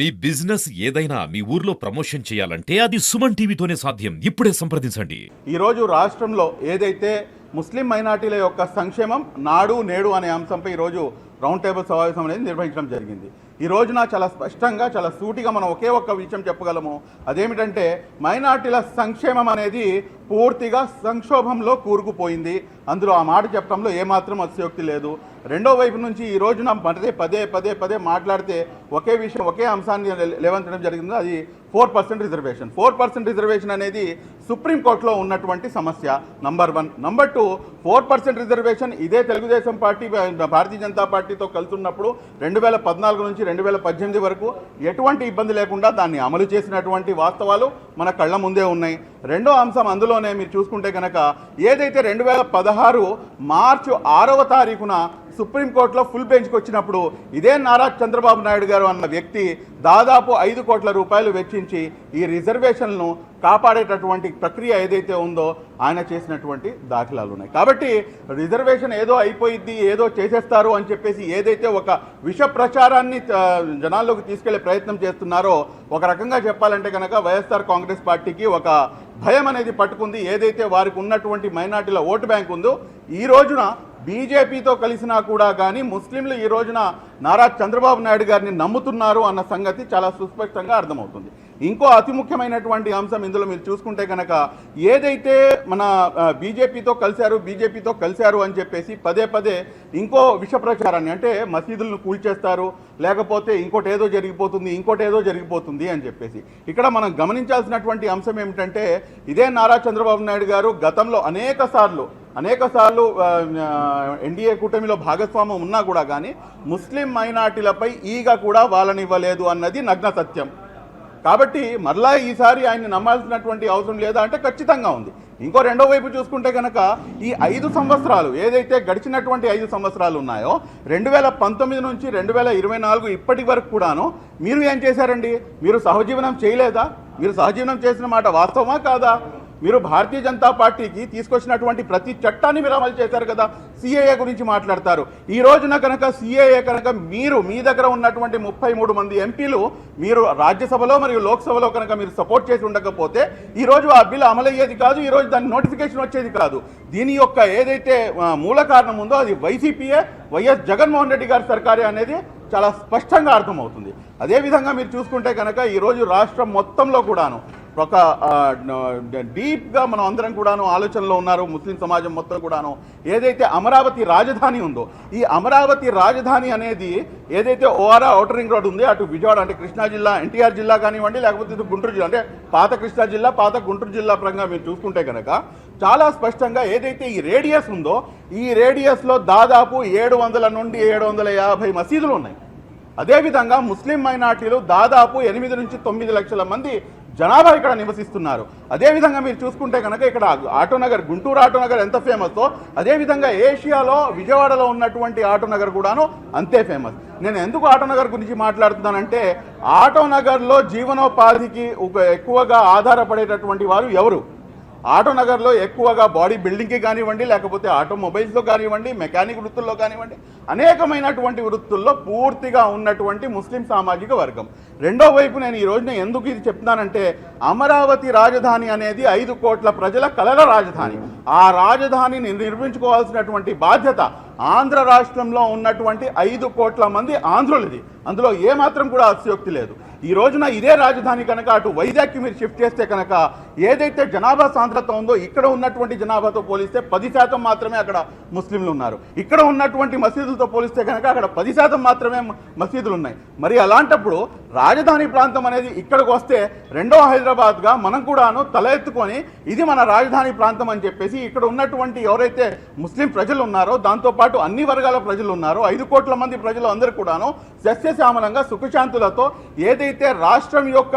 మీ business ఏదైనా మీ ఊర్లో promotion చేయాలంటే అది సుమన్ టీవీతోనే సాధ్యం. ఇప్పుడే సంప్రదించండి. ఈరోజు రాష్ట్రంలో ఏదైతే ముస్లిం మైనార్టీల యొక్క సంక్షేమం నాడు నేడు అనే అంశంపై ఈరోజు రౌండ్ టేబుల్ సమావేశం అనేది నిర్వహించడం జరిగింది. ఈ రోజున చాలా స్పష్టంగా చాలా సూటిగా మనం ఒకే ఒక్క విషయం చెప్పగలము. అదేమిటంటే మైనార్టీల సంక్షేమం అనేది పూర్తిగా సంక్షోభంలో కూరుకుపోయింది. అందులో ఆ మాట చెప్పడంలో ఏమాత్రం అతిశయోక్తి లేదు. రెండో వైపు నుంచి ఈ రోజున పదే పదే పదే పదే మాట్లాడితే ఒకే విషయం ఒకే అంశాన్ని లేవంచడం జరిగింది. అది four percent reservation. Four percent reservation అనేది సుప్రీంకోర్టులో ఉన్నటువంటి సమస్య number one. Number two four percent reservation ఇదే తెలుగుదేశం పార్టీ భారతీయ జనతా పార్టీతో కలుతున్నప్పుడు రెండు వేల పద్నాలుగు నుంచి రెండు వేల పద్దెనిమిది వరకు ఎటువంటి ఇబ్బంది లేకుండా దాన్ని అమలు చేసినటువంటి వాస్తవాలు మన కళ్ళ ముందే ఉన్నాయి. రెండో అంశం అందులోనే మీరు చూసుకుంటే కనుక ఏదైతే రెండు వేల పదహారు మార్చి ఆరవ తారీఖున సుప్రీంకోర్టులో ఫుల్ బెంచ్కి వచ్చినప్పుడు ఇదే నారా చంద్రబాబు నాయుడు గారు అన్న వ్యక్తి దాదాపు ఐదు కోట్ల రూపాయలు వెచ్చించి ఈ రిజర్వేషన్లను కాపాడేటటువంటి ప్రక్రియ ఏదైతే ఉందో ఆయన చేసినటువంటి దాఖలాలు ఉన్నాయి. కాబట్టి రిజర్వేషన్ ఏదో అయిపోయిద్ది ఏదో చేసేస్తారు అని చెప్పేసి ఏదైతే ఒక విష ప్రచారాన్ని జనాల్లోకి తీసుకెళ్ళే ప్రయత్నం చేస్తున్నారో ఒక రకంగా చెప్పాలంటే కనుక వైఎస్ఆర్ కాంగ్రెస్ పార్టీకి ఒక భయం అనేది పట్టుకుంది. ఏదైతే వారికి ఉన్నటువంటి మైనార్టీల ఓటు బ్యాంక్ ఉందో ఈ రోజున బీజేపీతో కలిసినా కూడా కానీ ముస్లింలు ఈ రోజున నారా చంద్రబాబు నాయుడు గారిని నమ్ముతున్నారు అన్న సంగతి చాలా సుస్పష్టంగా అర్థమవుతుంది. ఇంకో అతి ముఖ్యమైనటువంటి అంశం ఇందులో మీరు చూసుకుంటే కనుక ఏదైతే మన బీజేపీతో కలిశారు బీజేపీతో కలిశారు అని చెప్పేసి పదే పదే ఇంకో విష ప్రచారాన్ని అంటే మసీదులను కూల్చేస్తారు లేకపోతే ఇంకోటి ఏదో జరిగిపోతుంది ఇంకోటి ఏదో జరిగిపోతుంది అని చెప్పేసి. ఇక్కడ మనం గమనించాల్సినటువంటి అంశం ఏమిటంటే ఇదే నారా చంద్రబాబు నాయుడు గారు గతంలో అనేక సార్లు అనేక సార్లు ఎన్డీఏ కూటమిలో భాగస్వామ్యం ఉన్నా కూడా కానీ ముస్లిం మైనార్టీలపై ఈగ కూడా వాళ్ళనివ్వలేదు అన్నది నగ్న సత్యం. కాబట్టి మరలా ఈసారి ఆయన్ని నమ్మాల్సినటువంటి అవసరం లేదా అంటే ఖచ్చితంగా ఉంది. ఇంకో రెండో వైపు చూసుకుంటే కనుక ఈ ఐదు సంవత్సరాలు ఏదైతే గడిచినటువంటి ఐదు సంవత్సరాలు ఉన్నాయో రెండు వేల పంతొమ్మిది నుంచి రెండు వేల ఇరవై నాలుగు ఇప్పటి వరకు కూడాను మీరు ఏం చేశారండి? మీరు సహజీవనం చేయలేదా? మీరు సహజీవనం చేసిన మాట వాస్తవమా కాదా? మీరు భారతీయ జనతా పార్టీకి తీసుకొచ్చినటువంటి ప్రతి చట్టాన్ని మీరు అమలు చేశారు కదా సిఏఏ గురించి మాట్లాడతారు. ఈ రోజున కనుక సిఏఏ కనుక మీరు మీ దగ్గర ఉన్నటువంటి ముప్పై మూడు మంది ఎంపీలు మీరు రాజ్యసభలో మరియు లోక్సభలో కనుక మీరు సపోర్ట్ చేసి ఉండకపోతే ఈరోజు ఆ బిల్ అమలయ్యేది కాదు ఈరోజు దాని నోటిఫికేషన్ వచ్చేది కాదు. దీని యొక్క ఏదైతే మూల కారణం ఉందో అది వైసీపీఏ వైఎస్ జగన్మోహన్ రెడ్డి గారి సర్కారే అనేది చాలా స్పష్టంగా అర్థమవుతుంది. అదేవిధంగా మీరు చూసుకుంటే కనుక ఈరోజు రాష్ట్రం మొత్తంలో కూడాను ఒక డీప్గా మనం అందరం కూడాను ఆలోచనలో ఉన్నారు ముస్లిం సమాజం మొత్తం కూడాను. ఏదైతే అమరావతి రాజధాని ఉందో ఈ అమరావతి రాజధాని అనేది ఏదైతే ఓఆర్ఆర్ ఔటర్ రింగ్ రోడ్ ఉంది అటు విజయవాడ అంటే కృష్ణా జిల్లా ఎన్టీఆర్ జిల్లా కానివ్వండి లేకపోతే ఇది గుంటూరు జిల్లా అంటే పాత కృష్ణా జిల్లా పాత గుంటూరు జిల్లా పరంగా మీరు చూసుకుంటే కనుక చాలా స్పష్టంగా ఏదైతే ఈ రేడియస్ ఉందో ఈ రేడియస్లో దాదాపు ఏడు వందల నుండి ఏడు వందల యాభై మసీదులు ఉన్నాయి. అదేవిధంగా ముస్లిం మైనార్టీలు దాదాపు ఎనిమిది నుంచి తొమ్మిది లక్షల మంది జనాభా ఇక్కడ నివసిస్తున్నారు. అదేవిధంగా మీరు చూసుకుంటే కనుక ఇక్కడ ఆటోనగర్ గుంటూరు ఆటోనగర్ ఎంత ఫేమస్తో అదేవిధంగా ఏషియాలో విజయవాడలో ఉన్నటువంటి ఆటోనగర్ కూడాను అంతే ఫేమస్. నేను ఎందుకు ఆటోనగర్ గురించి మాట్లాడుతున్నానంటే ఆటోనగర్లో జీవనోపాధికి ఎక్కువగా ఆధారపడేటటువంటి వారు ఎవరు? ఆటోనగర్లో ఎక్కువగా బాడీ బిల్డింగ్కి కానివ్వండి లేకపోతే ఆటోమొబైల్స్లో కానివ్వండి మెకానిక్ వృత్తుల్లో కానివ్వండి అనేకమైనటువంటి వృత్తుల్లో పూర్తిగా ఉన్నటువంటి ముస్లిం సామాజిక వర్గం. రెండో వైపు నేను ఈ రోజున ఎందుకు ఇది చెప్తున్నానంటే అమరావతి రాజధాని అనేది ఐదు కోట్ల ప్రజల కలల రాజధాని. ఆ రాజధానిని నిర్మించుకోవాల్సినటువంటి బాధ్యత ఆంధ్ర రాష్ట్రంలో ఉన్నటువంటి ఐదు కోట్ల మంది ఆంధ్రులది. అందులో ఏమాత్రం కూడా అతిశయోక్తి లేదు. ఈ రోజున ఇదే రాజధాని కనుక అటు వైజాగ్కి మీరు షిఫ్ట్ చేస్తే కనుక ఏదైతే జనాభా సాంద్రత ఉందో ఇక్కడ ఉన్నటువంటి జనాభాతో పోలిస్తే పది శాతం మాత్రమే అక్కడ ముస్లింలు ఉన్నారు. ఇక్కడ ఉన్నటువంటి మసీదులతో పోలిస్తే కనుక అక్కడ పది శాతం మాత్రమే మసీదులు ఉన్నాయి మరి అలాంటప్పుడు రాజధాని ప్రాంతం అనేది ఇక్కడికి వస్తే రెండో హైదరాబాద్గా మనం కూడాను తల ఎత్తుకొని ఇది మన రాజధాని ప్రాంతం అని చెప్పేసి ఇక్కడ ఉన్నటువంటి ఎవరైతే ముస్లిం ప్రజలు ఉన్నారో దాంతోపాటు అన్ని వర్గాల ప్రజలు ఉన్నారు. ఐదు కోట్ల మంది ప్రజలు అందరూ కూడాను సస్యశ్యామలంగా సుఖశాంతులతో ఏదైతే రాష్ట్రం యొక్క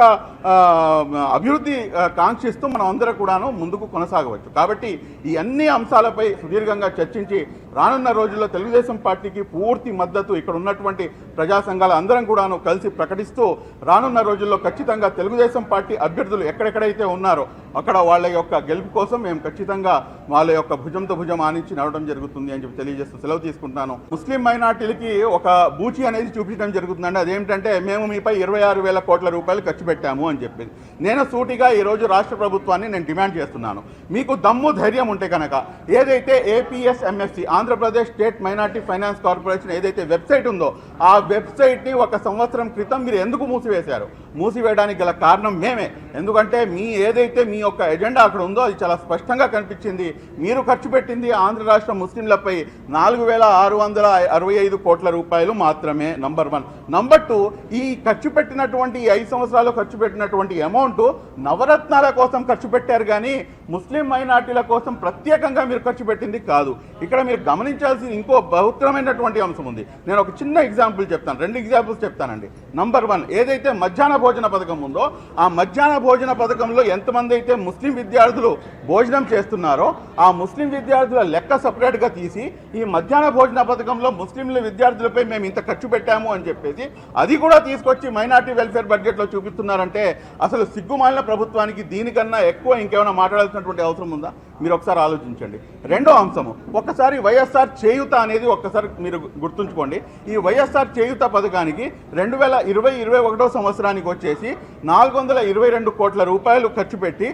అభివృద్ధి కాంక్షిస్తూ మనం అందరూ కూడాను ముందుకు కొనసాగవచ్చు. కాబట్టి ఈ అన్ని అంశాలపై సుదీర్ఘంగా చర్చించి రానున్న రోజుల్లో తెలుగుదేశం పార్టీకి పూర్తి మద్దతు ఇక్కడ ఉన్నటువంటి ప్రజా సంఘాలు అందరం కూడాను కలిసి ప్రకటిస్తూ రానున్న రోజుల్లో ఖచ్చితంగా తెలుగుదేశం పార్టీ అభ్యర్థులు ఎక్కడెక్కడైతే ఉన్నారో అక్కడ వాళ్ళ యొక్క గెలుపు కోసం మేము ఖచ్చితంగా వాళ్ళ యొక్క భుజంతో భుజం ఆనించి నడవడం జరుగుతుంది అని చెప్పి తెలియజేస్తూ సెలవు తీసుకుంటున్నాను. ముస్లిం మైనార్టీలకి ఒక బూచి అనేది చూపించడం జరుగుతుందండి. అదేమిటంటే మేము మీపై ఇరవై ఆరు వేల కోట్ల రూపాయలు ఖర్చు పెట్టాము అని చెప్పేది నేను సూటిగా ఈ రోజు రాష్ట్ర ప్రభుత్వాన్ని నేను డిమాండ్ చేస్తున్నాను. మీకు దమ్ము ధైర్యం ఉంటే కనుక ఏదైతే APS MSC Andhra Pradesh state minority finance corporation ఏదైతే వెబ్సైట్ ఉందో ఆ వెబ్సైట్ని ఒక సంవత్సరం క్రితం మీరు ఎందుకు మూసివేశారు? మూసివేయడానికి గల కారణం మేమే. ఎందుకంటే మీ ఏదైతే మీ యొక్క ఎజెండా అక్కడ ఉందో అది చాలా స్పష్టంగా కనిపించింది. మీరు ఖర్చు పెట్టింది ఆంధ్ర రాష్ట్ర ముస్లింలపై నాలుగు వేల ఆరు వందల అరవై ఐదు కోట్ల రూపాయలు మాత్రమే నంబర్ వన్. నంబర్ టూ ఈ ఖర్చు పెట్టినటువంటి ఈ ఐదు సంవత్సరాలు ఖర్చు పెట్టినటువంటి అమౌంట్ నవరత్నాల కోసం ఖర్చు పెట్టారు కానీ ముస్లిం మైనార్టీల కోసం ప్రత్యేకంగా మీరు ఖర్చు పెట్టింది కాదు. ఇక్కడ మీరు గమనించాల్సిన ఇంకో బహుత్తరమైనటువంటి అంశం ఉంది. నేను ఒక చిన్న ఎగ్జాంపుల్ చెప్తాను. రెండు ఎగ్జాంపుల్స్ చెప్తానండి. నంబర్ వన్ ఏదైతే మధ్యాహ్న భోజన పథకం ఉందో ఆ మధ్యాహ్న భోజన పథకంలో ఎంతమంది అయితే ముస్లిం విద్యార్థులు భోజనం చేస్తున్నారో ఆ ముస్లిం విద్యార్థుల లెక్క సపరేట్గా తీసి ఈ మధ్యాహ్న భోజన పథకంలో ముస్లింల విద్యార్థులపై మేము ఇంత ఖర్చు పెట్టాము అని చెప్పేసి అది కూడా తీసుకొచ్చి మైనార్టీ వెల్ఫేర్ బడ్జెట్లో చూపిస్తున్నారంటే అసలు సిగ్గుమాలిన ప్రభుత్వానికి దీనికన్నా ఎక్కువ ఇంకేమైనా చేయాల్సినటువంటి అవసరం ఉందా? మీరు ఒకసారి ఆలోచించండి. రెండో అంశము ఒక్కసారి వైఎస్ఆర్ చేయుత అనేది ఒక్కసారి మీరు గుర్తుంచుకోండి. ఈ వైఎస్ఆర్ చేయుత పథకానికి రెండు వేల ఇరవై ఇరవై ఒకటో సంవత్సరానికి వచ్చేసి నాలుగు వందల ఇరవై రెండు కోట్ల రూపాయలు ఖర్చు పెట్టి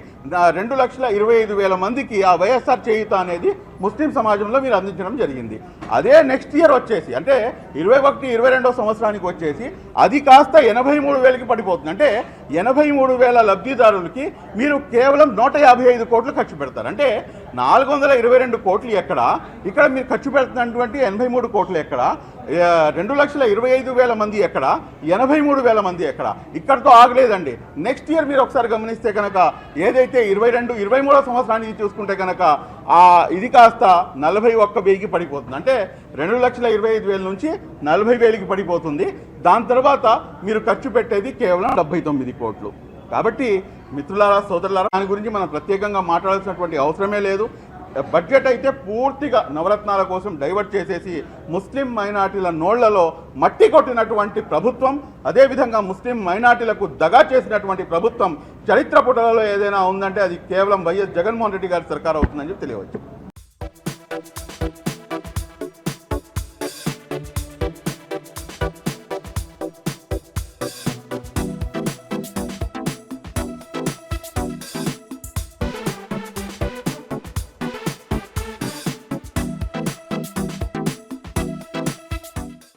రెండు లక్షల ఇరవై ఐదు వేల మందికి ఆ వైఎస్ఆర్ చేయుత అనేది ముస్లిం సమాజంలో మీరు అందించడం జరిగింది. అదే నెక్స్ట్ ఇయర్ వచ్చేసి అంటే ఇరవై ఒకటి ఇరవై రెండో సంవత్సరానికి వచ్చేసి అది కాస్త ఎనభై మూడు వేలకి పడిపోతుంది. అంటే ఎనభై మూడు వేల లబ్ధిదారులకి మీరు కేవలం నూట యాభై ఐదు కోట్లు ఖర్చు పెడతారు. అంటే నాలుగు వందల ఇరవై రెండు కోట్లు ఎక్కడ? ఇక్కడ మీరు ఖర్చు పెడుతున్నటువంటి ఎనభై మూడు కోట్లు ఎక్కడ? రెండు లక్షల ఇరవై ఐదు వేల మంది ఎక్కడ? ఎనభై మూడు వేల మంది ఎక్కడ? ఇక్కడతో ఆగలేదండి. నెక్స్ట్ ఇయర్ మీరు ఒకసారి గమనిస్తే కనుక ఏదైతే ఇరవై రెండు ఇరవై మూడో సంవత్సరానికి చూసుకుంటే కనుక ఆ ఇది కాస్త నలభై ఒక్క వెయ్యికి పడిపోతుంది. అంటే రెండు లక్షల ఇరవై ఐదు వేల నుంచి నలభై వేలకి పడిపోతుంది. దాని తర్వాత మీరు ఖర్చు పెట్టేది కేవలం డెబ్బై తొమ్మిది కోట్లు. కాబట్టి మిత్రులారా సోదరులారా దాని గురించి మనం ప్రత్యేకంగా మాట్లాడాల్సినటువంటి అవసరమే లేదు. బడ్జెట్ అయితే పూర్తిగా నవరత్నాల కోసం డైవర్ట్ చేసేసి ముస్లిం మైనార్టీల నోళ్ళలో మట్టి కొట్టినటువంటి ప్రభుత్వం అదేవిధంగా ముస్లిం మైనార్టీలకు దగా చేసినటువంటి ప్రభుత్వం చరిత్ర పుటలలో ఏదైనా ఉందంటే అది కేవలం వైఎస్ జగన్మోహన్ రెడ్డి గారి సర్కార్ అవుతుందని చెప్పి తెలియవచ్చు.